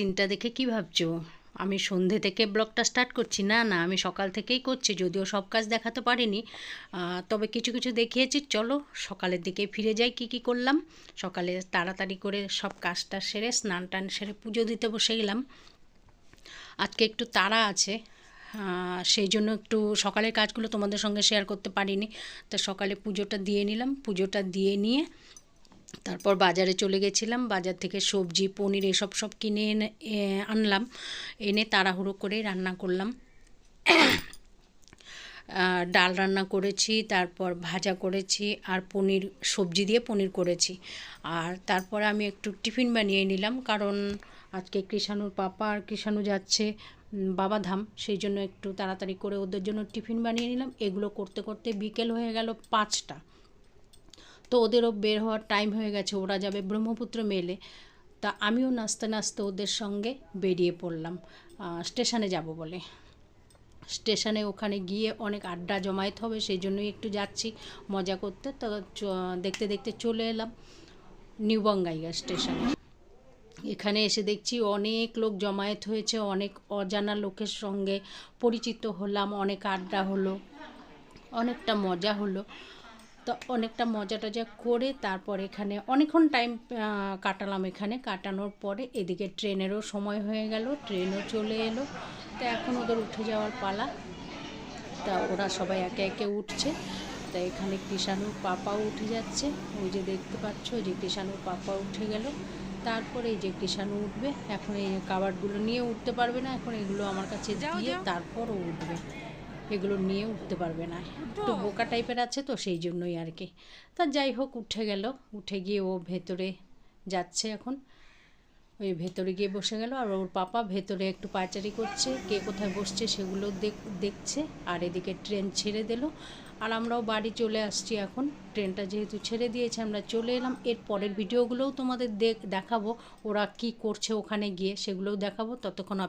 সিনটা দেখে কি ভাবছ? আমি সন্ধে থেকে ব্লগটা স্টার্ট করছি। না না, আমি সকাল থেকেই করছি, যদিও সব কাজ দেখাতে পারিনি। তবে কিছু কিছু দেখিয়েছি। চলো, সকালের দিকে ফিরে যাই, কি কি করলাম। সকালে তাড়াতাড়ি করে সব কাজটা সেরে, স্নান টান সেরে পুজো দিতে বসে গেলাম। আজকে একটু তাড়া আছে। সেই জন্য একটু সকালের কাজগুলো তোমাদের সঙ্গে শেয়ার করতে পারিনি। তা সকালে পুজোটা দিয়ে নিলাম। পুজোটা দিয়ে নিয়ে তারপর বাজারে চলে গেছিলাম। বাজার থেকে সবজি, পনির এসব সব কিনে এনে আনলাম। এনে তাড়াহুড়ো করে রান্না করলাম। ডাল রান্না করেছি, তারপর ভাজা করেছি, আর পনির, সবজি দিয়ে পনির করেছি। আর তারপরে আমি একটু টিফিন বানিয়ে নিলাম, কারণ আজকে কৃষাণুর পাপা আর কৃষাণু যাচ্ছে বাবাধাম সেই জন্য একটু তাড়াতাড়ি করে ওদের জন্য টিফিন বানিয়ে নিলাম। এগুলো করতে করতে বিকেল হয়ে গেল পাঁচটা। তো ওদেরও বের হওয়ার টাইম হয়ে গেছে, ওরা যাবে ব্রহ্মপুত্র মেলে। তা আমিও নাচতে নাচতে ওদের সঙ্গে বেরিয়ে পড়লাম। স্টেশনে যাব বলে। স্টেশনে ওখানে গিয়ে অনেক আড্ডা জমায়েত হবে, সেই জন্যই একটু যাচ্ছি, মজা করতে। তো দেখতে দেখতে চলে এলাম নিউ বঙ্গাইগাঁ স্টেশনে। এখানে এসে দেখছি অনেক লোক জমায়েত হয়েছে, অনেক অজানা লোকের সঙ্গে পরিচিত হলাম, অনেক আড্ডা হলো, অনেকটা মজা হলো। তো অনেকটা মজা টজা করে তারপর এখানে অনেকক্ষণ টাইম কাটালাম এখানে। কাটানোর পরে এদিকে ট্রেনেরও সময় হয়ে গেল ট্রেনও চলে এলো। তো এখন ওদের উঠে যাওয়ার পালা। তা ওরা সবাই একে একে উঠছে। তা এখানে কৃষাণুর পাপাও উঠে যাচ্ছে। ওই যে দেখতে পাচ্ছ যে কৃষাণুর পাপা উঠে গেল। তারপরে এই যে কৃষাণু উঠবে এখন এই কাবারগুলো নিয়ে উঠতে পারবে না এখন এগুলো আমার কাছে দিয়ে তারপর উঠবে। এগুলো নিয়ে উঠতে পারবে না। একটু বোকা টাইপের আছে তো সেই জন্যই আর কি। তা যাই হোক উঠে গেল। উঠে গিয়ে ও ভেতরে যাচ্ছে এখন। ওই ভেতরে গিয়ে বসে গেল আর ওর পাপা ভেতরে একটু পায়চারি করছে কে কোথায় বসছে সেগুলো দেখ- দেখছে আর এদিকে ট্রেন ছেড়ে দিল। আর আমরাও বাড়ি চলে আসছি এখন। ট্রেনটা যেহেতু ছেড়ে দিয়েছে আমরা চলে এলাম। এর পরের ভিডিওগুলোও তোমাদের দেখ দেখাবো ওরা কি করছে ওখানে গিয়ে সেগুলোও দেখাবো। ততক্ষণ